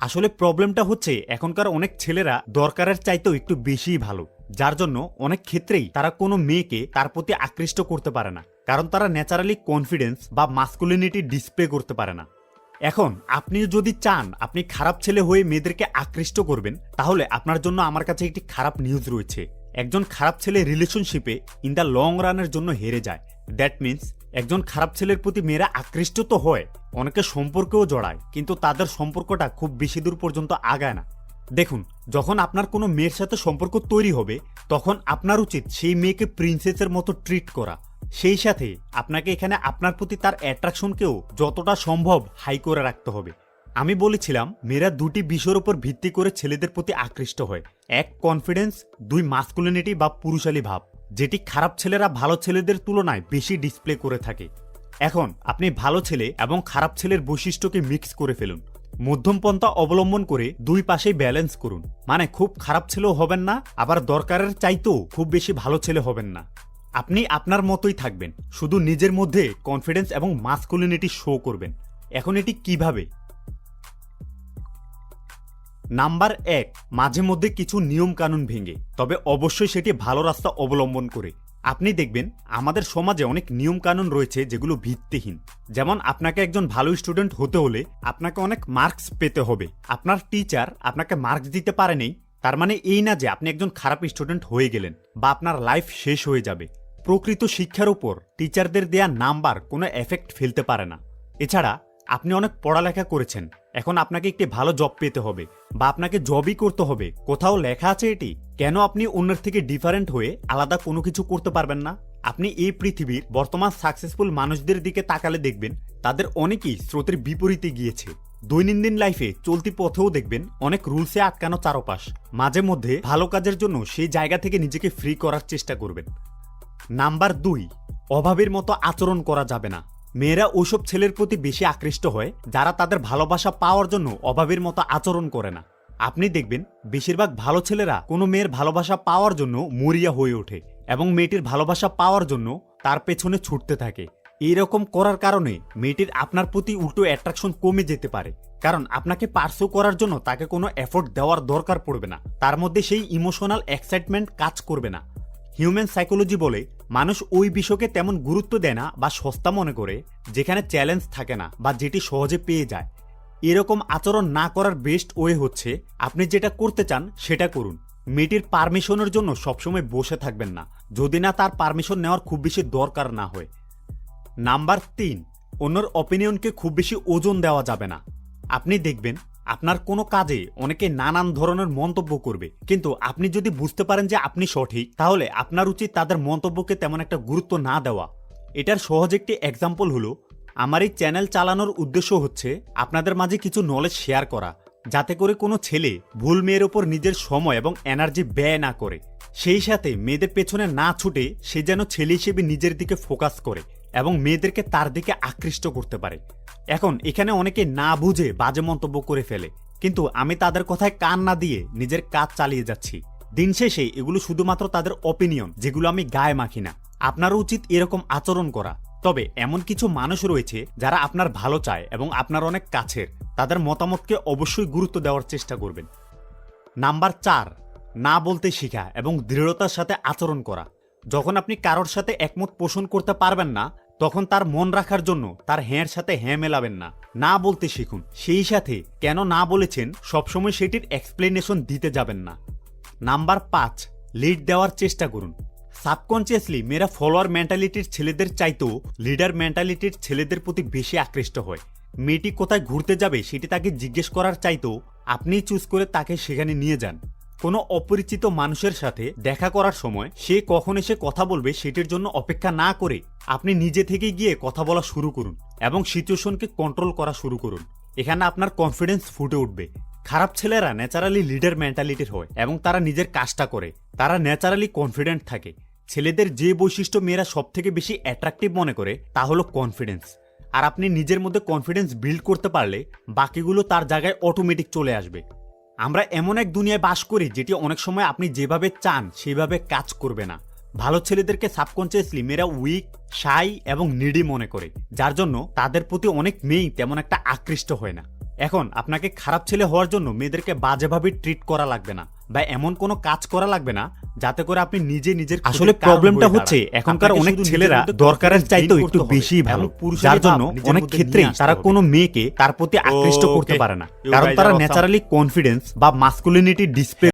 আসলে প্রবলেমটা হচ্ছে, এখনকার অনেক ছেলেরা দরকারের চাইতেও একটু বেশিই ভালো। যার জন্য অনেক ক্ষেত্রেই তারা কোনো মেয়েকে তার প্রতি আকৃষ্ট করতে পারে না। কারণ তারা ন্যাচারালি কনফিডেন্স বা মাস্কুলিনিটি ডিসপ্লে করতে পারে না। এখন আপনি যদি চান আপনি খারাপ ছেলে হয়ে মেয়েদেরকে আকৃষ্ট করবেন, তাহলে আপনার জন্য আমার কাছে একটি খারাপ নিউজ রয়েছে। একজন খারাপ ছেলে রিলেশনশিপে ইন দ্য লং রানের জন্য হেরে যায়। দ্যাট মিন্স একজন খারাপ ছেলের প্রতি মেয়েরা আকৃষ্ট তো হয়, অনেকে সম্পর্কেও জড়ায়, কিন্তু তাদের সম্পর্কটা খুব বেশি দূর পর্যন্ত আগায় না। দেখুন, যখন আপনার কোনো মেয়ের সাথে সম্পর্ক তৈরি হবে, তখন আপনার উচিত সেই মেয়েকে প্রিন্সেসের মতো ট্রিট করা। সেই সাথে আপনাকে এখানে আপনার প্রতি তার অ্যাট্রাকশনকেও যতটা সম্ভব হাই করে রাখতে হবে। আমি বলেছিলাম, মেয়েরা দুটি বিষয়ের উপর ভিত্তি করে ছেলেদের প্রতি আকৃষ্ট হয়, এক কনফিডেন্স দুই মাস্কুলিনিটি বা পুরুষালী ভাব। যেটি খারাপ ছেলেরা ভালো ছেলেদের তুলনায় বেশি ডিসপ্লে করে থাকে। এখন আপনি ভালো ছেলে এবং খারাপ ছেলের বৈশিষ্ট্যকে মিক্স করে ফেলুন। মধ্যম পন্থা অবলম্বন করে দুই পাশেই ব্যালেন্স করুন। মানে খুব খারাপ ছেলেও হবেন না, আবার দরকারের চাইতেও খুব বেশি ভালো ছেলে হবেন না। আপনি আপনার মতোই থাকবেন, শুধু নিজের মধ্যে কনফিডেন্স এবং মাস্কুলিনিটি শো করবেন। এখন এটি কীভাবে? নাম্বার এক, মাঝে মধ্যে কিছু নিয়ম কানুন ভেঙে, তবে অবশ্যই সেটি ভালো রাস্তা অবলম্বন করে। আপনি দেখবেন, আমাদের সমাজে অনেক নিয়ম কানুন রয়েছে যেগুলো ভিত্তিহীন। যেমন আপনাকে একজন ভালো স্টুডেন্ট হতে হলে আপনাকে অনেক মার্কস পেতে হবে। আপনার টিচার আপনাকে মার্কস দিতে পারেনি তার মানে এই না যে আপনি একজন খারাপ স্টুডেন্ট হয়ে গেলেন বা আপনার লাইফ শেষ হয়ে যাবে। প্রকৃত শিক্ষার উপর টিচারদের দেয়া নাম্বার কোনো এফেক্ট ফেলতে পারে না। এছাড়া আপনি অনেক পড়ালেখা করেছেন। এখন আপনাকে একটি ভালো জব পেতে হবে বা আপনাকে জবই করতে হবে। কোথাও লেখা আছে এটি? কেন আপনি অন্যের থেকে ডিফারেন্ট হয়ে আলাদা কোনো কিছু করতে পারবেন না? আপনি এই পৃথিবীর বর্তমান সাকসেসফুল মানুষদের দিকে তাকালে দেখবেন, তাদের অনেকেই স্রোতের বিপরীতে গিয়েছে। দৈনন্দিন লাইফে চলতি পথেও দেখবেন, অনেক রুলসে আটকানো চারপাশ। মাঝে মধ্যে ভালো কাজের জন্য সেই জায়গা থেকে নিজেকে ফ্রি করার চেষ্টা করবেন। নাম্বার দুই, অভাবের মতো আচরণ করা যাবে না। মেয়েরা ওইসব ছেলের প্রতি বেশি আকৃষ্ট হয়, যারা তাদের ভালোবাসা পাওয়ার জন্য অভাবের মতো আচরণ করে না। আপনি দেখবেন, বেশিরভাগ ভালো ছেলেরা কোনো মেয়ের ভালোবাসা পাওয়ার জন্য মরিয়া হয়ে ওঠে এবং মেয়েটির ভালোবাসা পাওয়ার জন্য তার পেছনে ছুটতে থাকে। এইরকম করার কারণে মেয়েটির আপনার প্রতি উল্টো অ্যাট্রাকশন কমে যেতে পারে। কারণ আপনাকে পার্সু করার জন্য তাকে কোনো এফোর্ট দেওয়ার দরকার পড়বে না। তার মধ্যে সেই ইমোশনাল এক্সাইটমেন্ট কাজ করবে না। হিউম্যান সাইকোলজি বলে, মানুষ ওই বিষয়কে তেমন গুরুত্ব দেয় না বা সস্তা মনে করে, যেখানে চ্যালেঞ্জ থাকে না বা যেটি সহজে পেয়ে যায়। এরকম আচরণ না করার বেস্ট ওয়ে হচ্ছে, আপনি যেটা করতে চান সেটা করুন। মেয়েটির পারমিশনের জন্য সবসময় বসে থাকবেন না, যদি না তার পারমিশন নেওয়ার খুব বেশি দরকার না হয়। নাম্বার তিন, অন্যর অপিনিয়নকে খুব বেশি ওজন দেওয়া যাবে না। আপনি দেখবেন আপনার কোনো কাজে অনেকে নানান ধরনের মন্তব্য করবে। কিন্তু আপনি যদি বুঝতে পারেন যে আপনি সঠিক, তাহলে আপনার উচিত তাদের মন্তব্যকে তেমন একটা গুরুত্ব না দেওয়া। এটার সহজ একটি এক্সাম্পল হলো, আমার এই চ্যানেল চালানোর উদ্দেশ্য হচ্ছে আপনাদের মাঝে কিছু নলেজ শেয়ার করা, যাতে করে কোনো ছেলে ভুল মেয়ের ওপর নিজের সময় এবং এনার্জি ব্যয় না করে। সেই সাথে মেয়েদের পেছনে না ছুটে সে যেন ছেলে হিসেবে নিজের দিকে ফোকাস করে। এবং মেয়েদেরকে তার দিকে আকৃষ্ট করতে পারে। এখন এখানে অনেকে না বুঝে বাজে মন্তব্য করে ফেলে, কিন্তু আমি তাদের কথায় কান না দিয়ে নিজের কাজ চালিয়ে যাচ্ছি। দিন শেষে এগুলো শুধুমাত্র তাদের অপিনিয়ন যেগুলো আমি গায়ে মাখি না। আপনারও উচিত এরকম আচরণ করা। তবে এমন কিছু মানুষ রয়েছে যারা আপনার ভালো চায় এবং আপনার অনেক কাছের। তাদের মতামতকে অবশ্যই গুরুত্ব দেওয়ার চেষ্টা করবেন। নাম্বার চার, না বলতে শিখা এবং দৃঢ়তার সাথে আচরণ করা। যখন আপনি কারোর সাথে একমত পোষণ করতে পারবেন না, তখন তার মন রাখার জন্য তার হ্যাঁর সাথে হ্যাঁ মেলাবেন না। না বলতে শিখুন। সেই সাথে কেন না বলেছেন, সবসময় সেটির এক্সপ্লেনেশন দিতে যাবেন না। নাম্বার পাঁচ লিড দেওয়ার চেষ্টা করুন। সাবকনসিয়াসলি মেয়েরা ফলোয়ার মেন্টালিটির ছেলেদের চাইতেও লিডার মেন্টালিটির ছেলেদের প্রতি বেশি আকৃষ্ট হয়। মেয়েটি কোথায় ঘুরতে যাবে, সেটি তাকে জিজ্ঞেস করার চাইতেও আপনিই চুজ করে তাকে সেখানে নিয়ে যান। কোনো অপরিচিত মানুষের সাথে দেখা করার সময় সে কখন এসে কথা বলবে সেটির জন্য অপেক্ষা না করে আপনি নিজে থেকে গিয়ে কথা বলা শুরু করুন এবং সিচুয়েশনকে কন্ট্রোল করা শুরু করুন। এখানে আপনার কনফিডেন্স ফুটে উঠবে। খারাপ ছেলেরা ন্যাচারালি লিডার মেন্টালিটির হয় এবং তারা নিজের কাজটা করে। তারা ন্যাচারালি কনফিডেন্ট থাকে। ছেলেদের যে বৈশিষ্ট্য মেয়েরা সব থেকে বেশি অ্যাট্রাকটিভ মনে করে, তা হলো কনফিডেন্স আর আপনি নিজের মধ্যে কনফিডেন্স বিল্ড করতে পারলে বাকিগুলো তার জায়গায় অটোমেটিক চলে আসবে। আমরা এমন এক দুনিয়ায় বাস করি যেটি অনেক সময় আপনি যেভাবে চান সেভাবে কাজ করবে না। ভালো ছেলেদেরকে সাবকনসিয়াসলি মেয়েরা উইক সাই এবং নিডি মনে করে, যার জন্য তাদের প্রতি অনেক মেয়েই তেমন একটা আকৃষ্ট হয় না। এখন আপনাকে খারাপ ছেলে হওয়ার জন্য মেয়েদেরকে বাজেভাবে ট্রিট করা লাগবে না। বা এমন কোনো কাজ করা লাগবে না যাতে করে আপনি নিজে নিজের আসলে প্রবলেমটা হচ্ছে এখনকার অনেক ছেলেরা দরকারের চাইতে চাইতেও একটু বেশি ভালো। যার জন্য অনেক আসতে তারা কোনো মেয়েকে তার প্রতি আকৃষ্ট করতে পারে না। কারণ তারা ন্যাচারালি কনফিডেন্স বা মাস্কুলিনিটি ডিসপ্লে